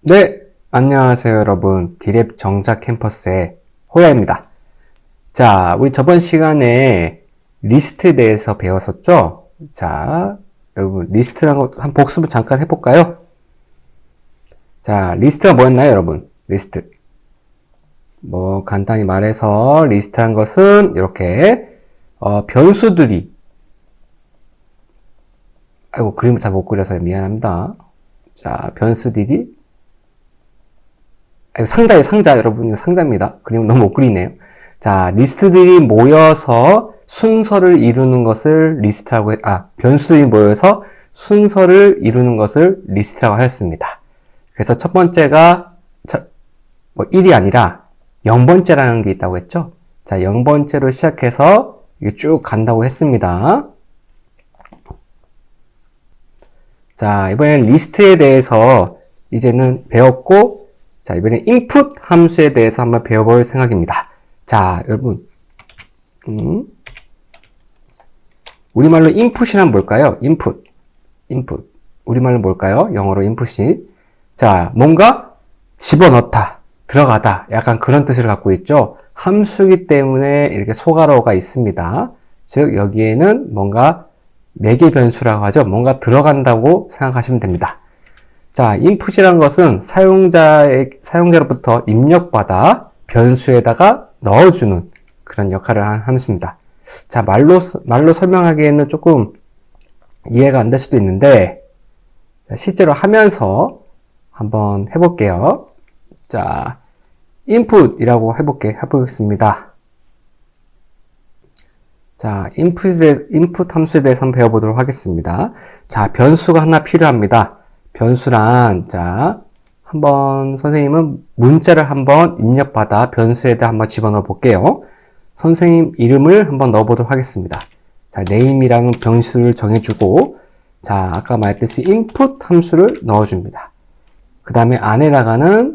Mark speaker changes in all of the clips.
Speaker 1: 네, 안녕하세요 여러분. 디랩 정작 캠퍼스의 호야입니다. 자, 우리 저번 시간에 리스트에 대해서 배웠었죠? 자, 여러분 리스트란 거한 복습을 잠깐 해볼까요? 자, 리스트가 뭐였나요 여러분? 리스트. 뭐 간단히 말해서 리스트란 것은 이렇게 어, 변수들이 아이고 그림을 잘 못 그려서 미안합니다. 자, 변수들이 상자예요, 상자. 여러분, 상자입니다. 그림 너무 못 그리네요. 자, 리스트들이 모여서 순서를 이루는 것을 리스트라고, 해, 아, 변수들이 모여서 순서를 이루는 것을 리스트라고 하였습니다. 그래서 첫 번째가, 첫, 뭐 1이 아니라 0번째라는 게 있다고 했죠? 자, 0번째로 시작해서 이게 쭉 간다고 했습니다. 자, 이번엔 리스트에 대해서 이제는 배웠고, 자, 이번엔 input 함수에 대해서 한번 배워볼 생각입니다. 자, 여러분, 음, 우리말로 input이란 뭘까요? input, input. 우리말로 뭘까요? 영어로 input이. 자, 뭔가 집어넣다, 들어가다, 약간 그런 뜻을 갖고 있죠. 함수이기 때문에 이렇게 소가로가 있습니다. 즉, 여기에는 뭔가 매개 변수라고 하죠. 뭔가 들어간다고 생각하시면 됩니다. 자, input이라는 것은 사용자의, 사용자로부터 입력받아 변수에다가 넣어주는 그런 역할을 한 함수입니다. 자, 말로, 말로 설명하기에는 조금 이해가 안 될 수도 있는데, 자, 실제로 하면서 한번 해볼게요. 자, input이라고 해볼게, 해보겠습니다. 자, input에, input 함수에 대해서 배워보도록 하겠습니다. 자, 변수가 하나 필요합니다. 변수란, 자, 한번 선생님은 문자를 한번 입력받아 변수에다 한번 집어넣어 볼게요. 선생님 이름을 한번 넣어보도록 하겠습니다. 자, name이라는 변수를 정해주고, 자, 아까 말했듯이 input 함수를 넣어줍니다. 그 다음에 안에다가는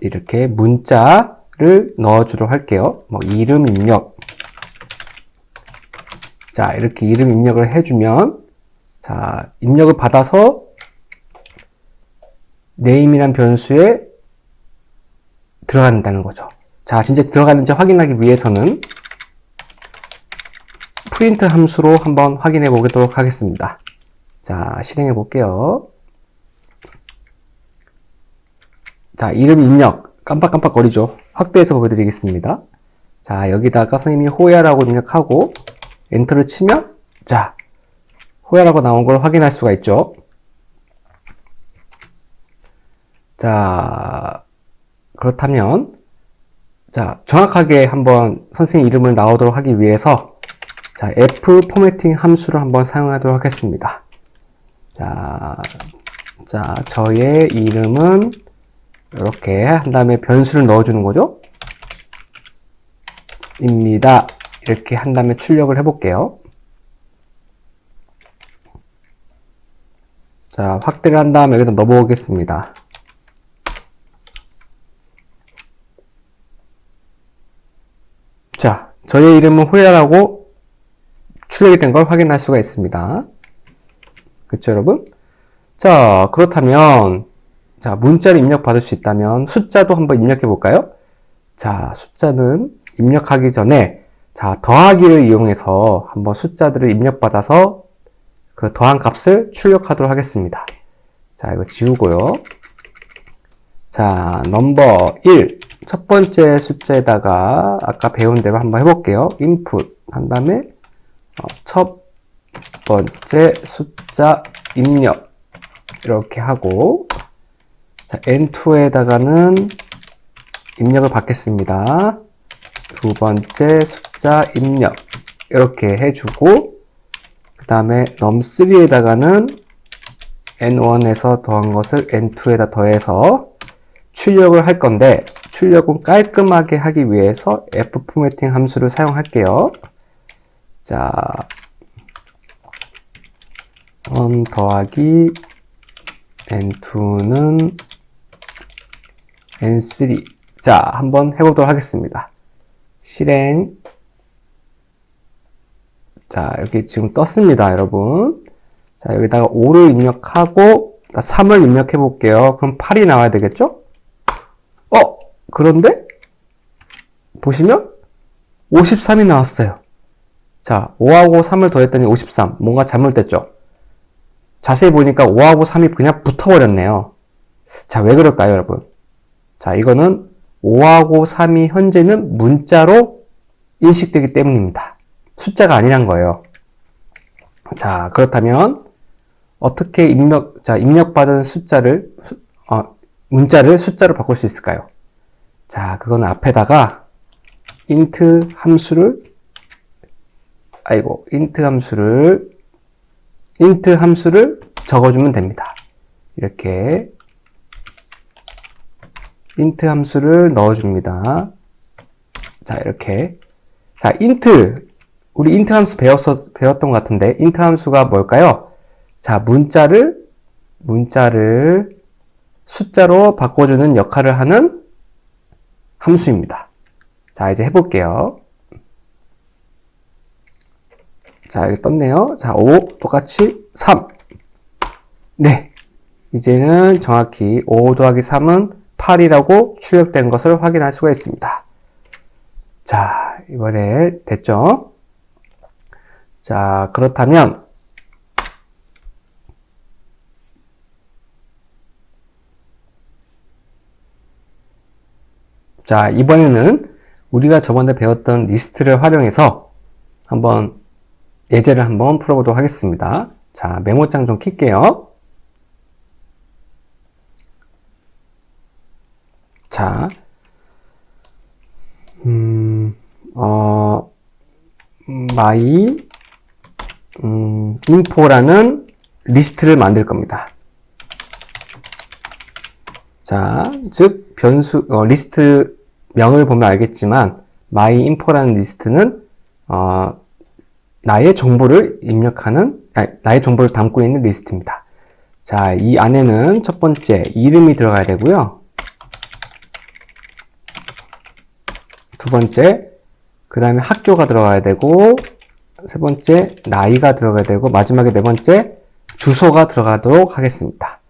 Speaker 1: 이렇게 문자를 넣어주도록 할게요. 뭐, 이름 입력. 자, 이렇게 이름 입력을 해주면, 자, 입력을 받아서 name이란 변수에 들어간다는 거죠. 자, 진짜 들어가는지 확인하기 위해서는 프린트 함수로 한번 확인해 보도록 하겠습니다. 자, 실행해 볼게요. 자, 이름 입력. 깜빡깜빡 거리죠. 확대해서 보여드리겠습니다. 자, 여기다가 선생님이 호야라고 입력하고, 엔터를 치면, 자, 호야라고 나온 걸 확인할 수가 있죠. 자, 그렇다면, 자, 정확하게 한번 선생님 이름을 나오도록 하기 위해서, 자, F 포매팅 함수를 한번 사용하도록 하겠습니다. 자, 자, 저의 이름은 이렇게 한 다음에 변수를 넣어주는 거죠. 입니다. 이렇게 한 다음에 출력을 해볼게요. 자, 확대를 한 다음에 여기다 넣어보겠습니다. 자, 저의 이름은 호야라고 출력이 된 걸 확인할 수가 있습니다. 그쵸, 여러분? 자, 그렇다면, 자, 문자를 입력받을 수 있다면 숫자도 한번 입력해 볼까요? 자, 숫자는 입력하기 전에, 자, 더하기를 이용해서 한번 숫자들을 입력받아서 그 더한 값을 출력하도록 하겠습니다. 자, 이거 지우고요. 자, 넘버 1. 첫 번째 숫자에다가 아까 배운 대로 한번 해볼게요. input 한 다음에 어, 첫 번째 숫자 입력 이렇게 하고 자, n2에다가는 입력을 받겠습니다. 두 번째 숫자 입력 이렇게 해주고 그 다음에 num3에다가는 n1에서 더한 것을 n2에다 더해서 출력을 할 건데 출력은 깔끔하게 하기 위해서 f 포매팅 함수를 사용할게요. 자, 1 더하기 n2는 n3 자, 한번 해보도록 하겠습니다. 실행 자, 여기 지금 떴습니다, 여러분. 자, 여기다가 5를 입력하고 3을 입력해 볼게요. 그럼 8이 나와야 되겠죠? 어, 그런데 보시면 53이 나왔어요. 자, 5하고 3을 더했더니 53. 뭔가 잘못됐죠? 자세히 보니까 5하고 3이 그냥 붙어버렸네요. 자, 왜 그럴까요, 여러분? 자, 이거는 5하고 3이 현재는 문자로 인식되기 때문입니다. 숫자가 아니란 거예요. 자, 그렇다면 어떻게 입력, 자, 입력받은 숫자를, 수- 어, 문자를 숫자로 바꿀 수 있을까요? 자, 그거는 앞에다가 int 함수를, 아이고, int 함수를, int 함수를 적어주면 됩니다. 이렇게 int 함수를 넣어줍니다. 자, 이렇게. 자, int. 우리 int 함수 배웠어, 배웠던 것 같은데, int 함수가 뭘까요? 자, 문자를, 문자를 숫자로 바꿔주는 역할을 하는 함수입니다. 자, 이제 해볼게요. 자, 여기 떴네요. 자, 5, 똑같이 3. 네. 이제는 정확히 5 더하기 3은 8이라고 출력된 것을 확인할 수가 있습니다. 자, 이번에 됐죠? 자, 그렇다면 자, 이번에는 우리가 저번에 배웠던 리스트를 활용해서 한번 예제를 한번 풀어보도록 하겠습니다. 자, 메모장 좀 킬게요. 자, 음, 어, my, 음, info라는 리스트를 만들 겁니다. 자, 즉, 변수, 어, 리스트 명을 보면 알겠지만, my info라는 리스트는, 어, 나의 정보를 입력하는, 아니, 나의 정보를 담고 있는 리스트입니다. 자, 이 안에는 첫 번째, 이름이 들어가야 되고요. 두 번째, 그 다음에 학교가 들어가야 되고, 세 번째, 나이가 들어가야 되고, 마지막에 네 번째, 주소가 들어가도록 하겠습니다.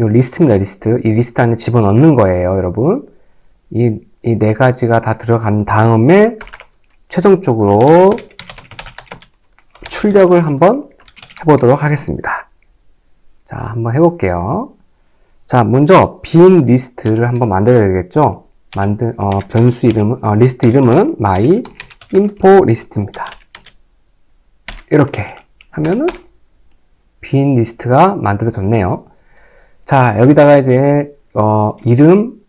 Speaker 1: 이 리스트입니다, 리스트. 이 리스트 안에 집어넣는 거예요, 여러분. 이, 이 네 가지가 다 들어간 다음에, 최종적으로 출력을 한번 해보도록 하겠습니다. 자, 한번 해볼게요. 자, 먼저 빈 리스트를 한번 만들어야 되겠죠? 만든, 어, 변수 이름은, 어, 리스트 이름은 my info 리스트입니다. 이렇게 하면은 빈 리스트가 만들어졌네요. 자, 여기다가 이제, 어, 이름,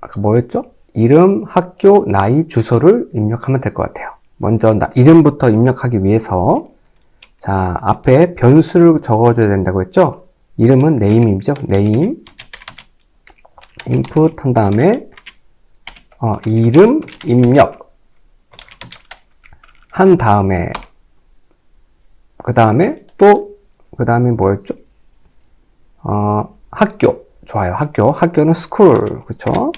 Speaker 1: 아까 뭐였죠? 이름, 학교, 나이, 주소를 입력하면 될 것 같아요. 먼저 나- 이름부터 입력하기 위해서, 자, 앞에 변수를 적어줘야 된다고 했죠? 이름은 name이죠? name. input 한 다음에, 어, 이름, 입력. 한 다음에, 그 다음에 또, 그 다음에 뭐였죠? 어, 학교. 좋아요. 학교. 학교는 school. 그쵸?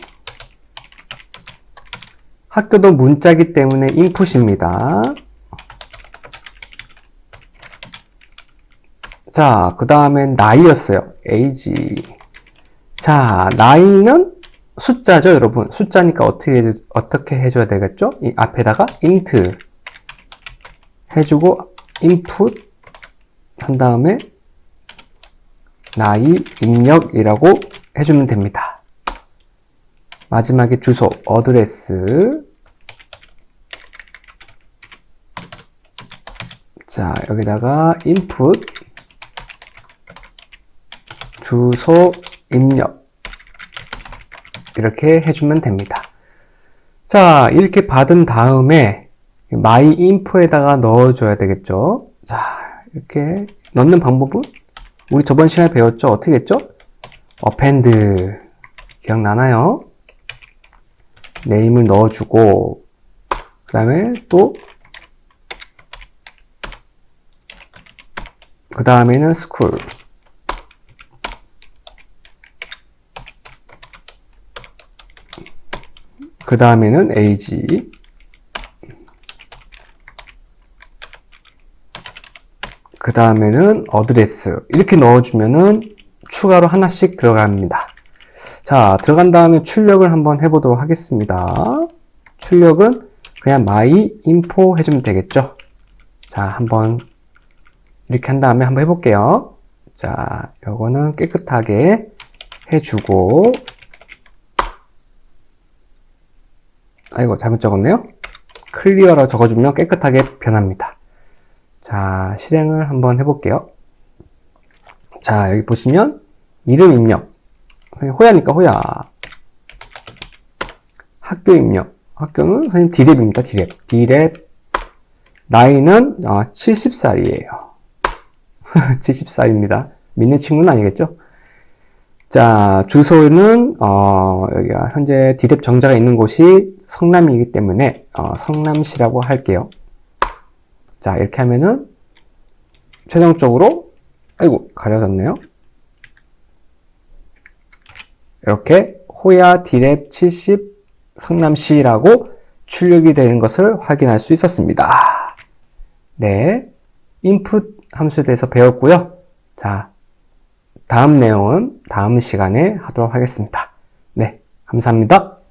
Speaker 1: 학교도 문자기 때문에 input입니다. 자, 그 다음엔 나이였어요. age. 자, 나이는 숫자죠, 여러분. 숫자니까 어떻게, 어떻게 해줘야 되겠죠? 이 앞에다가 int 해주고, input 한 다음에 나이 입력이라고 해주면 됩니다. 마지막에 주소, 어드레스. 자, 여기다가 input, 주소, 입력. 이렇게 해주면 됩니다. 자, 이렇게 받은 다음에 my info에다가 넣어줘야 되겠죠. 자, 이렇게 넣는 방법은 우리 저번 시간에 배웠죠? 어떻게 했죠? append 기억나나요? 네임을 넣어주고 그 다음에 또 그 다음에는 school 그 다음에는 age 그 다음에는 어드레스 이렇게 넣어주면은 추가로 하나씩 들어갑니다. 자, 들어간 다음에 출력을 한번 해보도록 하겠습니다. 출력은 그냥 my info 해주면 되겠죠. 자, 한번 이렇게 한 다음에 한번 해볼게요. 자, 요거는 깨끗하게 해주고 아이고 잘못 적었네요. 클리어로 적어주면 깨끗하게 변합니다. 자, 실행을 한번 해볼게요. 자, 여기 보시면 이름 입력. 선생님 호야니까 호야. 학교 입력. 학교는 선생님 디랩입니다. 디랩. 디랩. 나이는 어, 70살이에요. 70살입니다. 믿는 친구는 아니겠죠? 자, 주소는 어, 여기가 현재 디랩 정자가 있는 곳이 성남이기 때문에 어, 성남시라고 할게요. 자, 이렇게 하면은 최종적으로 아이고 가려졌네요. 이렇게 호야 디랩 70 성남시라고 출력이 되는 것을 확인할 수 있었습니다. 네, input 함수에 대해서 배웠고요. 자, 다음 내용은 다음 시간에 하도록 하겠습니다. 네, 감사합니다.